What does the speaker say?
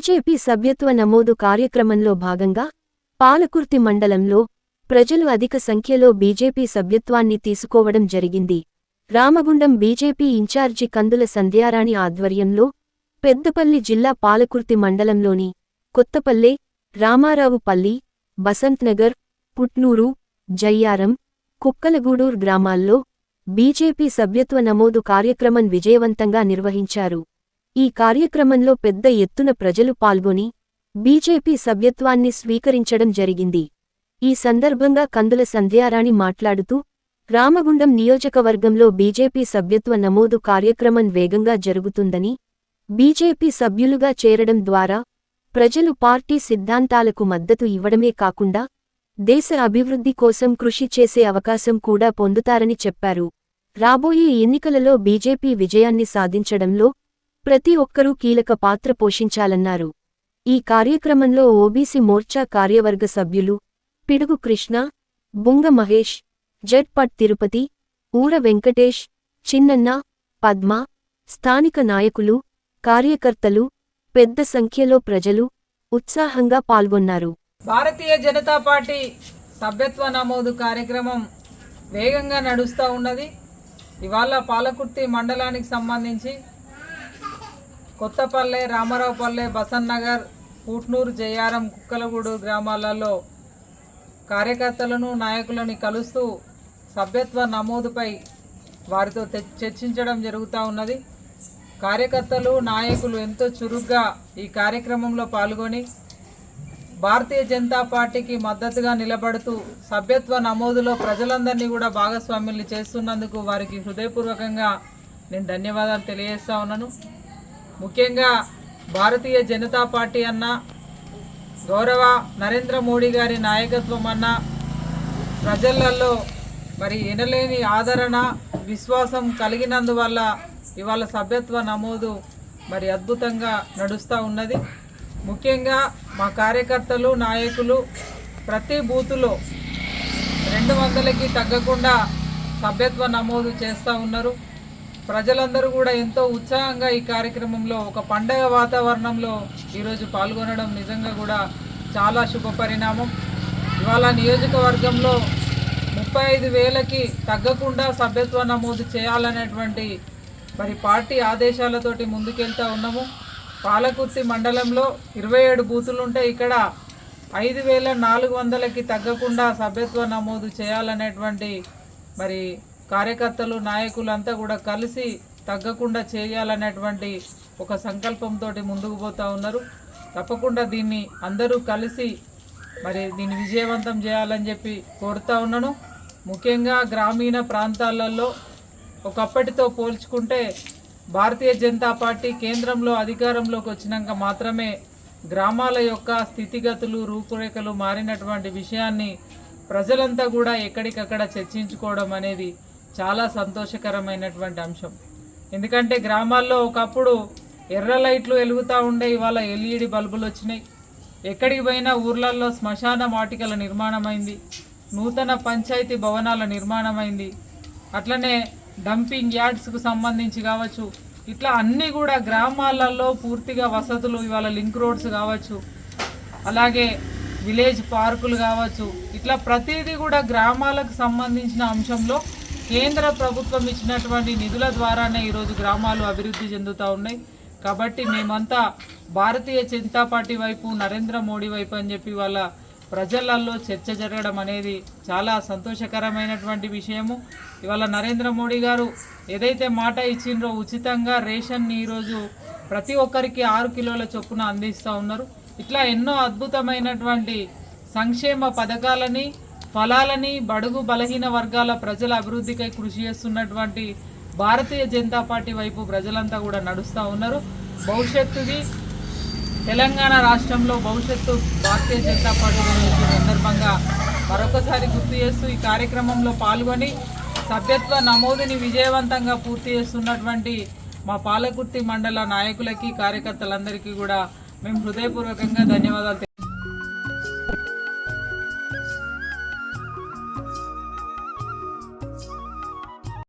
BJP సభ్యత్వ నమోదు కార్యక్రమంలో భాగంగా పాలకుర్తి మండలంలో ప్రజలు అధిక సంఖ్యలో బీజేపీ సభ్యత్వాన్ని తీసుకోవడం జరిగింది. రామగుండం బీజేపీ ఇన్ఛార్జి కందుల సంధ్యారాణి ఆధ్వర్యంలో పెద్దపల్లి జిల్లా పాలకుర్తి మండలంలోని కొత్తపల్లె రామారావుపల్లి బసంత్నగర్ పుట్నూరు జయ్యారం కుక్కలగూడూర్ గ్రామాల్లో బీజేపీ సభ్యత్వ నమోదు కార్యక్రమం విజయవంతంగా నిర్వహించారు. ఈ కార్యక్రమంలో పెద్ద ఎత్తున ప్రజలు పాల్గొని బీజేపీ సభ్యత్వాన్ని స్వీకరించడం జరిగింది. ఈ సందర్భంగా కందుల సంధ్యారాణి మాట్లాడుతూ రామగుండం నియోజకవర్గంలో బీజేపీ సభ్యత్వ నమోదు కార్యక్రమం వేగంగా జరుగుతుందని బీజేపీ సభ్యులుగా చేరడం ద్వారా ప్రజలు పార్టీ సిద్ధాంతాలకు మద్దతు ఇవ్వడమే కాకుండా దేశ అభివృద్ధి కోసం కృషి చేసే అవకాశం కూడా పొందుతారని చెప్పారు. రాబోయే ఎన్నికలలో బీజేపీ విజయాన్ని సాధించడంలో ప్రతి ఒక్కరూ కీలక పాత్ర పోషించాలన్నారు. ఈ కార్యక్రమంలో ఓబీసీ మోర్చా కార్యవర్గ సభ్యులు పిడుగు కృష్ణ బుంగ మహేష్ జట్పట్ తిరుపతి ఊర వెంకటేష్ చిన్నన్న పద్మ స్థానిక నాయకులు కార్యకర్తలు పెద్ద సంఖ్యలో ప్రజలు ఉత్సాహంగా పాల్గొన్నారు. భారతీయ జనతా పార్టీ సభ్యత్వ నమోదు కార్యక్రమం వేగంగా నడుస్తూ ఉన్నది. ఇవాళ పాలకుర్తి మండలానికి సంబంధించి కొత్తపల్లె రామారావుపల్లె బసన్ నగర్ పూట్నూరు జయారం కుక్కలగూడు గ్రామాలలో కార్యకర్తలను నాయకులను కలుస్తూ సభ్యత్వ నమోదుపై వారితో చర్చించడం జరుగుతూ ఉన్నది. కార్యకర్తలు నాయకులు ఎంతో చురుగ్గా ఈ కార్యక్రమంలో పాల్గొని భారతీయ జనతా పార్టీకి మద్దతుగా నిలబడుతూ సభ్యత్వ నమోదులో ప్రజలందరినీ కూడా భాగస్వామ్యుల్ని చేస్తున్నందుకు వారికి హృదయపూర్వకంగా నేను ధన్యవాదాలు తెలియజేస్తా ఉన్నాను. ముఖ్యంగా భారతీయ జనతా పార్టీ అన్న గౌరవ నరేంద్ర మోడీ గారి నాయకత్వం అన్న ప్రజలలో మరి ఎనలేని ఆదరణ విశ్వాసం కలిగినందువల్ల ఇవాళ సభ్యత్వ నమోదు మరి అద్భుతంగా నడుస్తూ ఉన్నది. ముఖ్యంగా మా కార్యకర్తలు నాయకులు ప్రతి బూతులో రెండు వందలకి తగ్గకుండా సభ్యత్వ నమోదు చేస్తూ ఉన్నారు. ప్రజలందరూ కూడా ఎంతో ఉత్సాహంగా ఈ కార్యక్రమంలో ఒక పండగ వాతావరణంలో ఈరోజు పాల్గొనడం నిజంగా కూడా చాలా శుభ పరిణామం. ఇవాళ నియోజకవర్గంలో ముప్పై ఐదు వేలకి తగ్గకుండా సభ్యత్వ నమోదు చేయాలనేటువంటి మరి పార్టీ ఆదేశాలతోటి ముందుకెళ్తా ఉన్నాము. పాలకుర్తి మండలంలో ఇరవై ఏడు బూతులు ఉంటే ఇక్కడ ఐదు వేల నాలుగు వందలకి తగ్గకుండా సభ్యత్వ నమోదు చేయాలనేటువంటి మరి కార్యకర్తలు నాయకులు అంతా కూడా కలిసి తగ్గకుండా చేయాలనేటువంటి ఒక సంకల్పంతో ముందుకు పోతూ ఉన్నారు. తప్పకుండా దీన్ని అందరూ కలిసి మరి దీన్ని విజయవంతం చేయాలని చెప్పి కోరుతా ఉన్నాను. ముఖ్యంగా గ్రామీణ ప్రాంతాలలో ఒకప్పటితో పోల్చుకుంటే భారతీయ జనతా పార్టీ కేంద్రంలో అధికారంలోకి వచ్చినాక మాత్రమే గ్రామాల యొక్క స్థితిగతులు రూపురేఖలు మారినటువంటి విషయాన్ని ప్రజలంతా కూడా ఎక్కడికక్కడ చర్చించుకోవడం అనేది చాలా సంతోషకరమైనటువంటి అంశం. ఎందుకంటే గ్రామాల్లో ఒకప్పుడు ఎర్ర లైట్లు వెలుగుతూ ఉండే ఇవాళ ఎల్ఈడి బల్బులు వచ్చినాయి. ఎక్కడికి పోయినా ఊర్లలో శ్మశాన వాటికల నిర్మాణమైంది. నూతన పంచాయతీ భవనాల నిర్మాణమైంది. అట్లనే డంపింగ్ యార్డ్స్కు సంబంధించి కావచ్చు ఇట్లా అన్నీ కూడా గ్రామాలలో పూర్తిగా వసతులు ఇవాళ లింక్ రోడ్స్ కావచ్చు అలాగే విలేజ్ పార్కులు కావచ్చు ఇట్లా ప్రతిదీ కూడా గ్రామాలకు సంబంధించిన అంశంలో కేంద్ర ప్రభుత్వం ఇచ్చినటువంటి నిధుల ద్వారానే ఈరోజు గ్రామాలు అభివృద్ధి చెందుతూ ఉన్నాయి. కాబట్టి మేమంతా భారతీయ జనతా పార్టీ వైపు నరేంద్ర మోడీ వైపు అని చెప్పి వాళ్ళ ప్రజలల్లో చర్చ జరగడం అనేది చాలా సంతోషకరమైనటువంటి విషయము. ఇవాళ నరేంద్ర మోడీ గారు ఏదైతే మాట ఇచ్చిండ్రో ఉచితంగా రేషన్ని ఈరోజు ప్రతి ఒక్కరికి ఆరు కిలోల చొప్పున అందిస్తూ ఉన్నారు. ఇట్లా ఎన్నో అద్భుతమైనటువంటి సంక్షేమ పథకాలని ఫలాలని బడుగు బలహీన వర్గాల ప్రజల అభివృద్ధికై కృషి చేస్తున్నటువంటి భారతీయ జనతా పార్టీ వైపు ప్రజలంతా కూడా నడుస్తూ ఉన్నారు. భవిష్యత్తుది తెలంగాణ రాష్ట్రంలో భవిష్యత్తు భారతీయ జనతా పార్టీ సందర్భంగా మరొకసారి గుర్తు చేస్తూ ఈ కార్యక్రమంలో పాల్గొని సభ్యత్వ నమోదుని విజయవంతంగా పూర్తి చేస్తున్నటువంటి మా పాలకుర్తి మండల నాయకులకి కార్యకర్తలందరికీ కూడా మేము హృదయపూర్వకంగా ధన్యవాదాలు